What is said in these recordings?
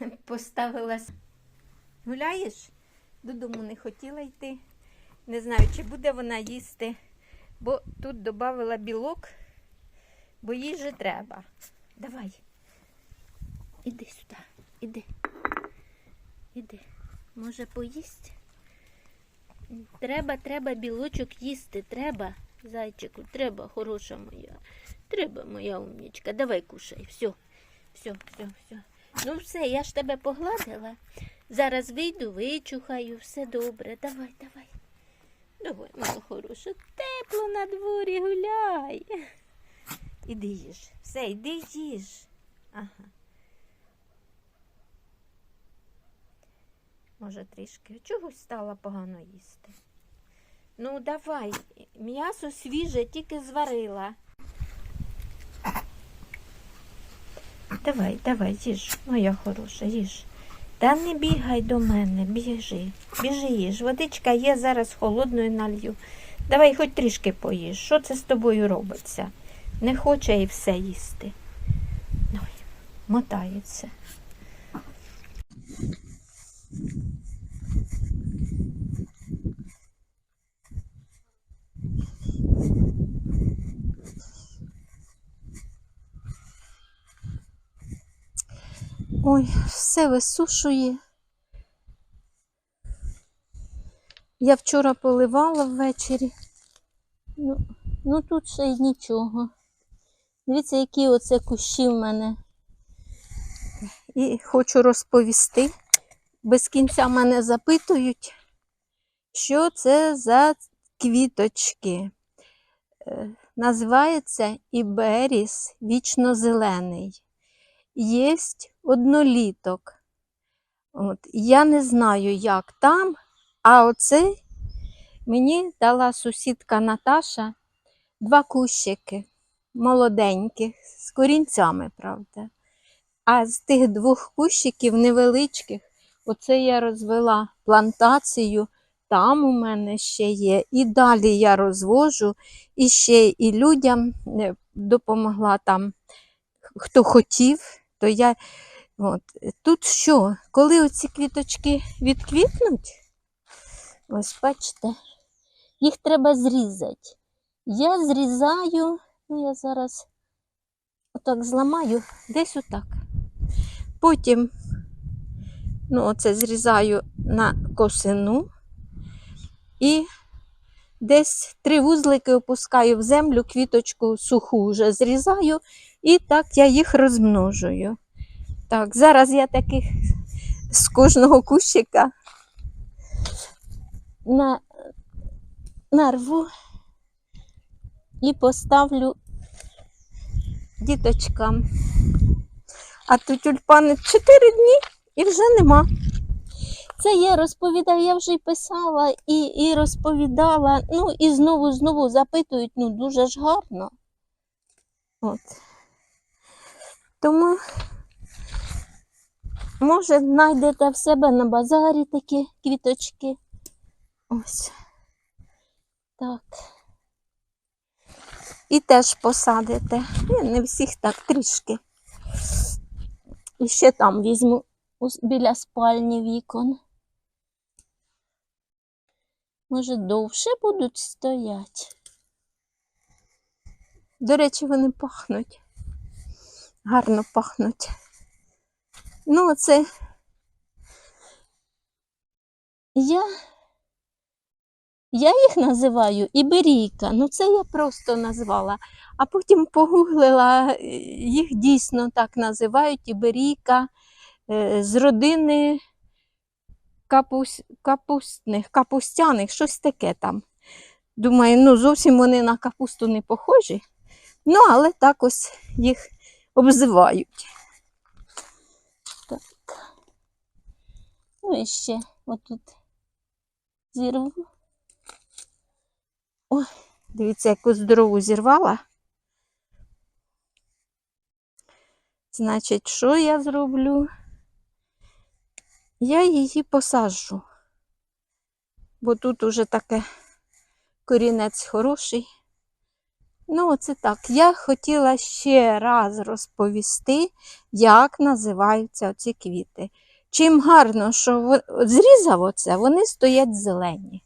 поставилась. Гуляєш? Додому не хотіла йти. Не знаю, чи буде вона їсти, бо тут додавила білок, бо їй же треба. Давай. Іди сюди, іди. Іди. Може поїсть? Треба, треба білочок їсти, треба. Зайчику, треба, хороша моя. Треба, моя умнічка. Давай кушай. Все, все, все, все. Ну все, я ж тебе погладила. Зараз вийду, вичухаю, все добре. Давай, давай. Давай, моя хороша, тепло на дворі гуляй. Іди їж. Все, іди їж. Ага. Може, трішки. Чогось стала погано їсти. Ну, давай, м'ясо свіже, тільки зварила. Давай, давай, їж, моя хороша, їж. Та не бігай до мене, біжи, біжи їж. Водичка є, зараз холодною налью. Давай хоч трішки поїж. Що це з тобою робиться? Не хоче і все їсти. Ой, мотається. Ой, все висушує. Я вчора поливала ввечері. Ну, ну тут ще й нічого. Дивіться, які оце кущі в мене. І хочу розповісти. Без кінця мене запитують, що це за квіточки. Е, Називається Іберіс вічно-зелений є одноліток. От. Я не знаю, як там, а оцей мені дала сусідка Наташа два кущики молоденьких, з корінцями, правда. А з тих двох кущиків невеличких, оце я розвела плантацію. Там у мене ще є. І далі я розвожу, і ще і людям е, допомогла там, хто хотів то я. От. Тут що? Коли оці квіточки відквітнуть, ось бачите, їх треба зрізати. Я зрізаю, ну я зараз отак зламаю, десь отак. Потім, ну, оце зрізаю на косину і десь три вузлики опускаю в землю, квіточку суху вже зрізаю, і так я їх розмножую. Так, зараз я таких з кожного кущика на, нарву і поставлю діточкам. А тут тюльпани 4 дні і вже нема. Це я розповідаю, я вже писала і, і розповідала, ну і знову знову запитують, ну дуже ж гарно. От. Тому, може, знайдете в себе на базарі такі квіточки. Ось. Так. І теж посадите. Не всіх так трішки. І ще там візьму біля спальні вікон. Може, довше будуть стояти. До речі, вони пахнуть. Гарно пахнуть. Ну, це я, я їх називаю іберійка. Ну, це я просто назвала. А потім погуглила, їх дійсно так називають іберійка е, з родини капус... капустних, капустяних, щось таке там. Думаю, ну зовсім вони на капусту не похожі. Ну, але так ось їх обзивають. Так. Ну і ще отут зірву. Ой, дивіться, яку здорову зірвала. Значить, що я зроблю? Я її посаджу, бо тут уже таке корінець хороший. Ну, оце так. Я хотіла ще раз розповісти, як називаються оці квіти. Чим гарно, що зрізав оце, вони стоять зелені.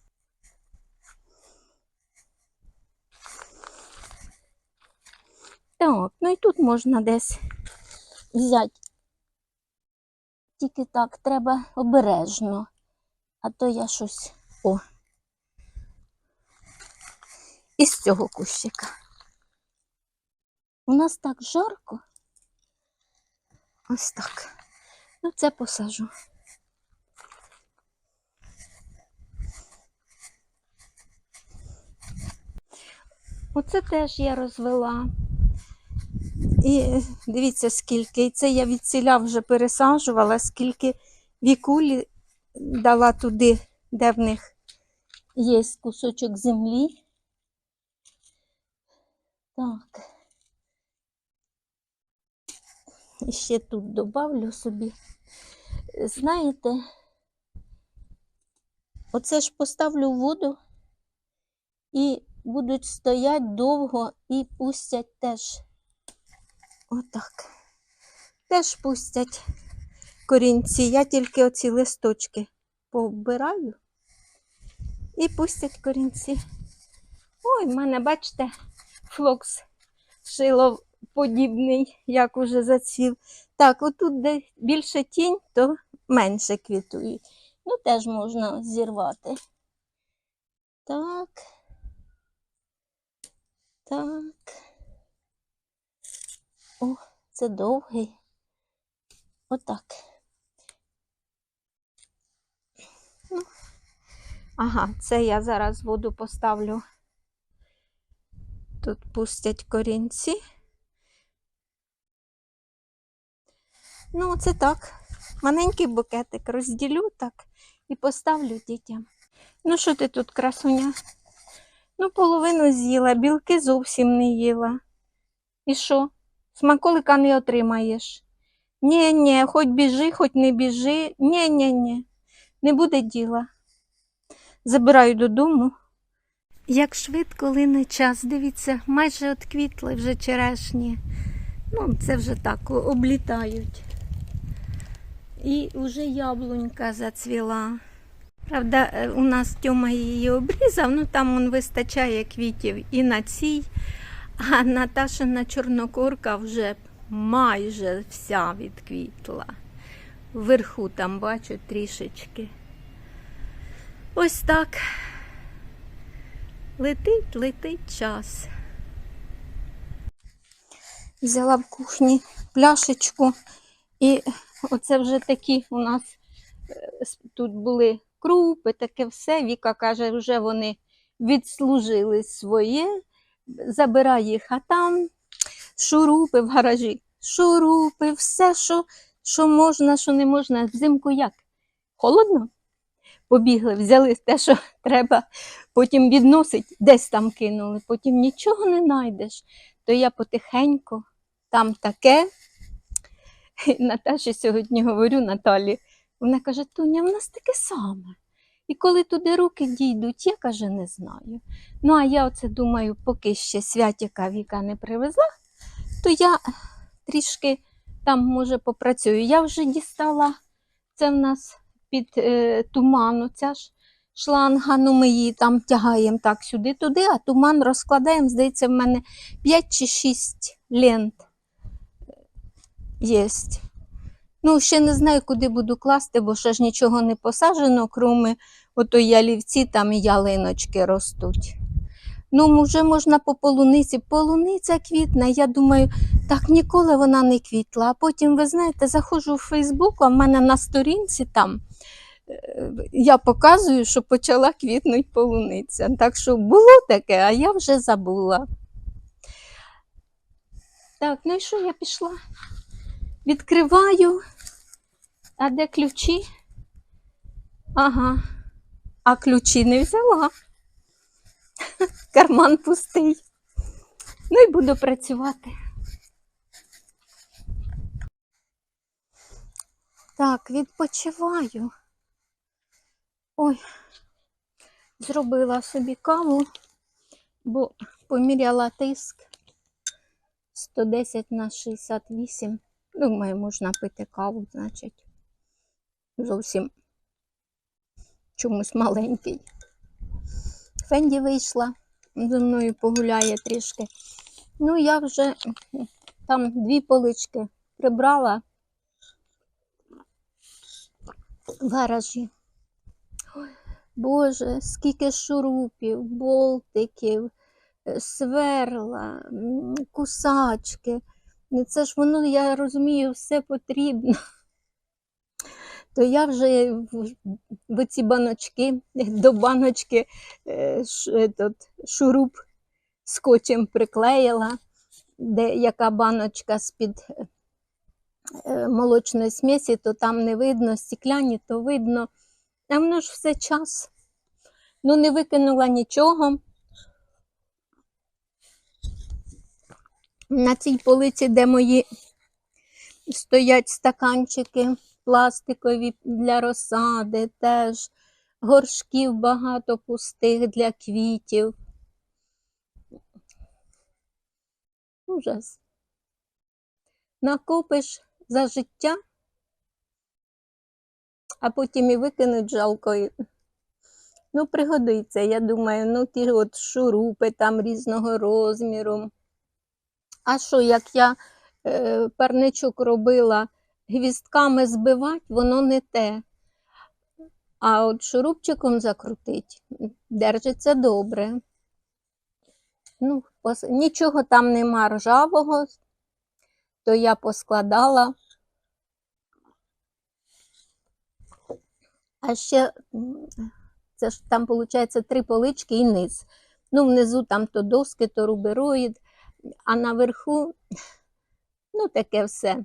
Так, ну і тут можна десь взяти. Тільки так треба обережно, а то я щось. О. Із цього кущика. У нас так жарко. Ось так. Ну, це посажу. Оце теж я розвела. І дивіться, скільки. І це я від ціля вже пересаджувала, скільки вікулі дала туди, де в них є кусочок землі. Так. І ще тут добавлю собі. Знаєте, оце ж поставлю в воду і будуть стоять довго і пустять теж. Отак. Теж пустять корінці. Я тільки оці листочки повбираю і пустять корінці. Ой, в мене, бачите, флокс шилоподібний, як уже зацвів. Так, отут, де більше тінь, то менше квітують. Ну, теж можна зірвати. Так. Так. О, це довгий. Отак. Ну. Ага, це я зараз воду поставлю. Тут пустять корінці. Ну, це так. Маленький букетик розділю так і поставлю дітям. Ну, що ти тут, красуня? Ну, половину з'їла, білки зовсім не їла. І що? Смаколика не отримаєш. Ні, ні, хоч біжи, хоч не біжи. Ні, ні, ні. Не буде діла. Забираю додому. Як швидко лине час, дивіться, майже отквітли вже черешні. Ну, це вже так облітають. І вже яблунька зацвіла. Правда, е, у нас Тьома її обрізав, ну там он вистачає квітів і на цій, а Наташина чорнокорка вже майже вся відквітла. Вверху там бачу трішечки. Ось так. Летить, летить час. Взяла в кухні пляшечку, і оце вже такі у нас е, тут були крупи, таке все. Віка каже, вже вони відслужили своє, забирай їх, а там шурупи в гаражі, шурупи, все, що, що можна, що не можна. Взимку як? Холодно? Побігли, взяли те, що треба, потім відносить, десь там кинули, потім нічого не знайдеш. То я потихеньку, там таке. Наташі сьогодні говорю Наталі, вона каже, Тоня, в нас таке саме. І коли туди руки дійдуть, я каже, не знаю. Ну, а я оце думаю, поки ще святіка Віка не привезла, то я трішки там, може, попрацюю. Я вже дістала, це в нас під е, туману, ця ж шланга, ну ми її там тягаємо так сюди-туди, а туман розкладаємо, здається, в мене 5 чи 6 лент є. Ну, ще не знаю, куди буду класти, бо ще ж нічого не посаджено, кроме ото ялівці, там і ялиночки ростуть. Ну, вже можна по полуниці. Полуниця квітне. Я думаю, так ніколи вона не квітла. А потім, ви знаєте, заходжу в Фейсбук, а в мене на сторінці там е, я показую, що почала квітнути полуниця. Так що було таке, а я вже забула. Так, ну і що я пішла? Відкриваю. А де ключі? Ага. А ключі не взяла. Карман пустий. Ну і буду працювати. Так, відпочиваю. Ой, зробила собі каву, бо поміряла тиск 110 на 68. Думаю, можна пити каву, значить. Зовсім чомусь маленький. Фенді вийшла, зі мною погуляє трішки. Ну, я вже там дві полички прибрала в гаражі. Боже, скільки шурупів, болтиків, е, сверла, кусачки. Ну, Це ж воно, я розумію, все потрібно. То я вже в, ці баночки, до баночки е, шуруп скотчем приклеїла, де яка баночка з-під е, молочної смісі, то там не видно, стікляні, то видно. А воно ж все час. Ну, не викинула нічого. На цій полиці, де мої стоять стаканчики пластикові для розсади, теж горшків багато пустих для квітів. Ужас. Накопиш за життя, а потім і викинуть жалко. Ну, пригодиться, я думаю, ну ті от шурупи там різного розміру. А що, як я е, парничок робила гвістками збивати, воно не те. А от шурупчиком закрутить, держиться добре. Ну, пос- нічого там нема ржавого, то я поскладала. А ще це ж там, виходить, три полички і низ. Ну, внизу там то доски, то рубероїд, а наверху, ну, таке все.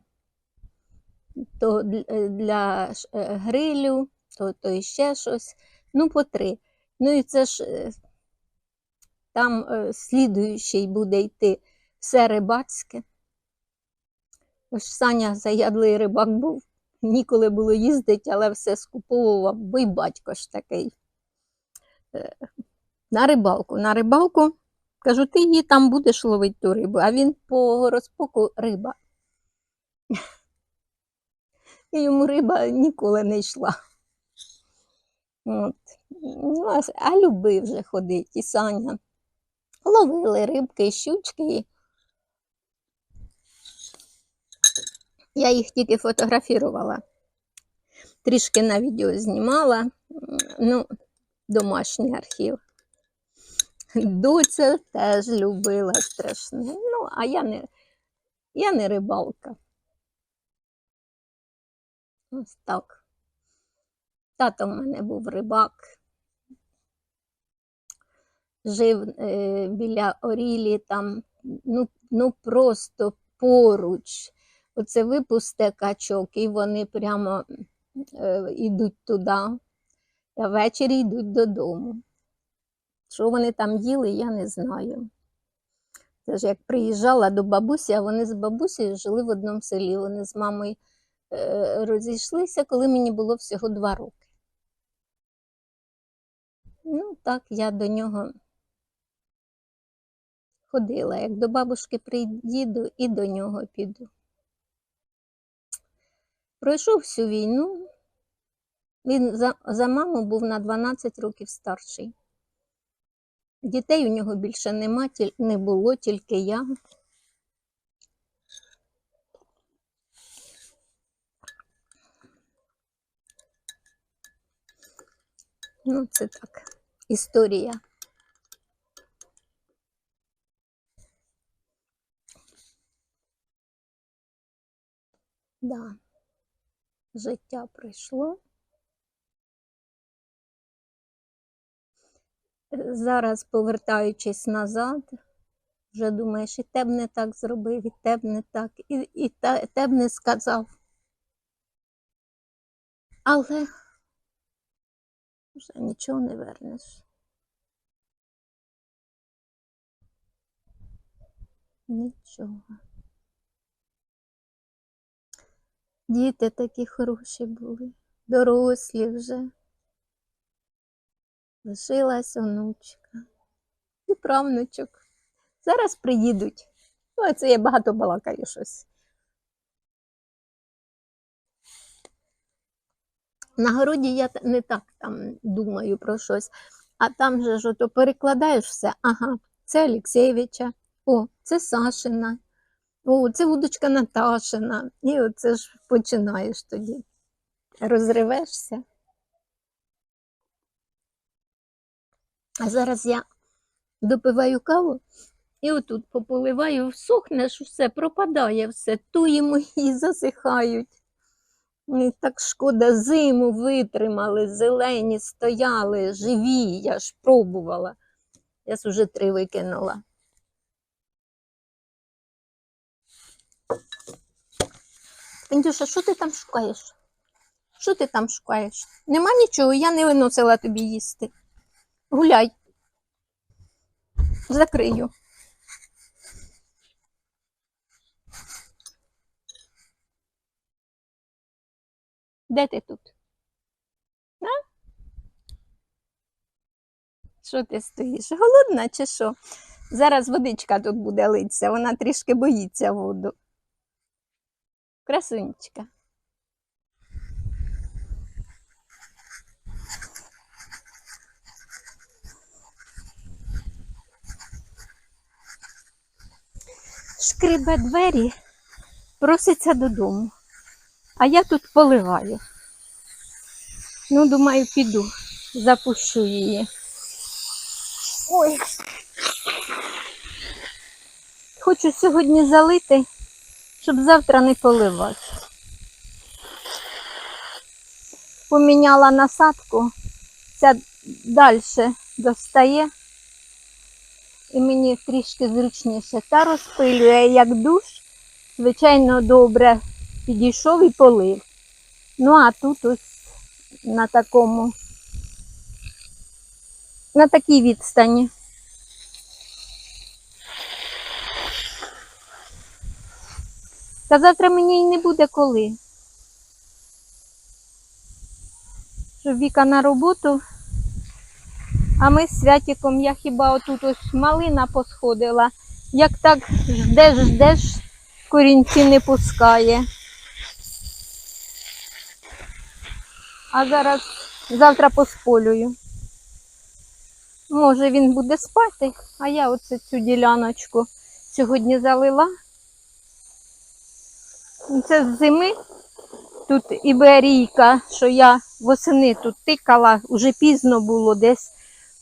То для, е, для е, грилю, то, то іще щось. Ну, по три. Ну і це ж е, там слідуючий буде йти все рибацьке. Ось Саня заядлий рибак був, ніколи було їздити, але все скуповував, бо й батько ж такий. На рибалку, на рибалку. Кажу, ти її там будеш ловити ту рибу, а він по розпоку риба. І йому риба ніколи не йшла. От. Ну, а, любив вже ходити, і Саня. Ловили рибки, щучки. Я їх тільки фотографувала. Трішки на відео знімала. Ну, домашній архів. Доця теж любила страшне. Ну, а я не, я не рибалка. Ось так. Тато в мене був рибак. Жив е, біля Орілі, там, ну, ну просто поруч. Оце випусте качок, і вони прямо е, йдуть туди, а ввечері йдуть додому. Що вони там їли, я не знаю. Це ж як приїжджала до бабусі, а вони з бабусею жили в одному селі. Вони з мамою е, розійшлися, коли мені було всього два роки. Ну, так, я до нього ходила. Як до бабушки приїду і до нього піду. Пройшов всю війну. Він за, за маму був на 12 років старший. Дітей у нього більше нема, не було, тільки я. Ну, це так, історія. Да. Життя пройшло. Зараз, повертаючись назад, вже думаєш, і те б не так зробив, і те б не так, і, і те, б не сказав. Але вже нічого не вернеш. Нічого. Діти такі хороші були, дорослі вже. Лишилась онучка і правнучок. Зараз приїдуть. Ну, це я багато балакаю щось. На городі я не так там думаю про щось, а там же ж ото перекладаєш все. Ага, це Олексєвича, о, це Сашина, о, це вудочка Наташина. І оце ж починаєш тоді. Розривешся. А зараз я допиваю каву і отут пополиваю, всохнеш, все, пропадає все, туї мої засихають. І так шкода, зиму витримали, зелені стояли, живі, я ж пробувала. Я ж уже три викинула. Індюша, що ти там шукаєш? Що ти там шукаєш? Нема нічого, я не виносила тобі їсти. Гуляй. Закрию. Де ти тут? А? Що ти стоїш? Голодна чи що? Зараз водичка тут буде литися, вона трішки боїться воду. Красунечка. Шкребе двері, проситься додому. А я тут поливаю. Ну, думаю, піду, запущу її. Ой. Хочу сьогодні залити, щоб завтра не поливати. Поміняла насадку, ця далі достає. І мені трішки зручніше. Та розпилює як душ. Звичайно, добре підійшов і полив. Ну, а тут ось на такому, на такій відстані. Та завтра мені й не буде коли. Щоб Віка на роботу, а ми з Святіком, я хіба отут ось малина посходила. Як так ждеш, ждеш, корінці не пускає. А зараз завтра посполюю. Може він буде спати, а я оце цю діляночку сьогодні залила. Це з зими. Тут іберійка, що я восени тут тикала, вже пізно було десь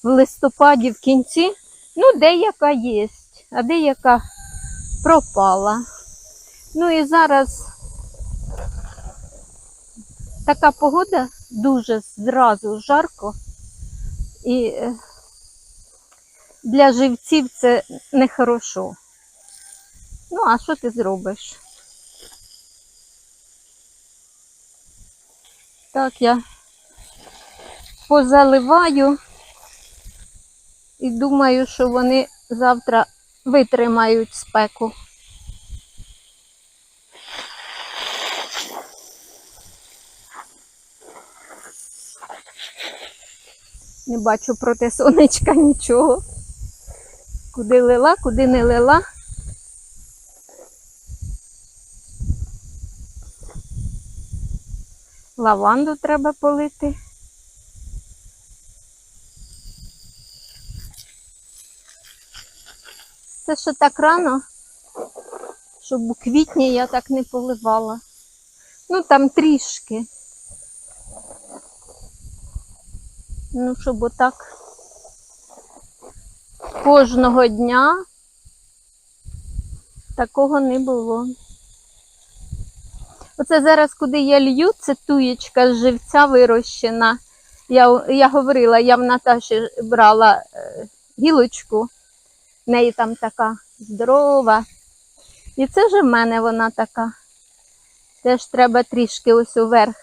в листопаді в кінці. Ну, деяка є, а деяка пропала. Ну і зараз така погода дуже зразу жарко. І е, для живців це нехорошо. Ну, а що ти зробиш? Так, я позаливаю і думаю, що вони завтра витримають спеку. Не бачу проти сонечка нічого. Куди лила, куди не лила. Лаванду треба полити. Це ще так рано, щоб у квітні я так не поливала. Ну там трішки. Ну, щоб отак кожного дня такого не було. Оце зараз, куди я лью, це туєчка з живця вирощена. Я, я говорила, я в Наташі брала е, гілочку, в неї там така здорова. І це вже в мене вона така. Теж треба трішки ось уверх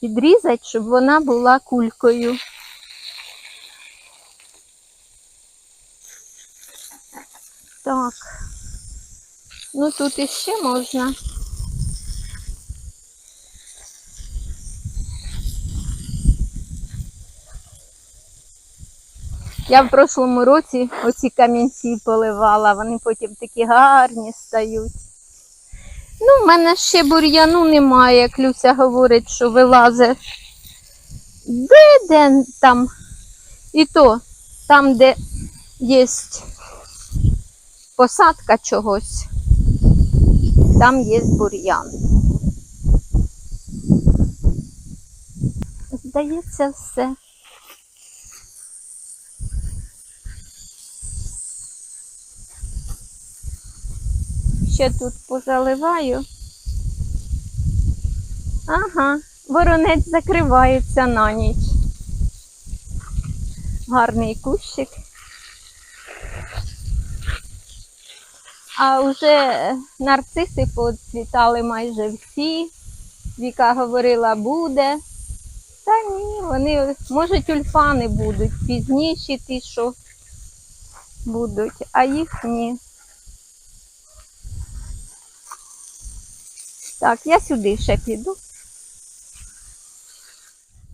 підрізати, щоб вона була кулькою. Так. Ну тут іще можна. Я в прошлому році оці камінці поливала, вони потім такі гарні стають. Ну, в мене ще бур'яну немає, як Люся говорить, що вилазить. Де, де там? І то, там, де є посадка чогось, там є бур'ян. Здається, все. Ще тут позаливаю. Ага, воронець закривається на ніч. Гарний кущик. А вже нарциси поцвітали майже всі. Віка говорила, буде. Та ні, вони, може, тюльпани будуть пізніші ті, що будуть, а їх ні. Так, я сюди ще піду.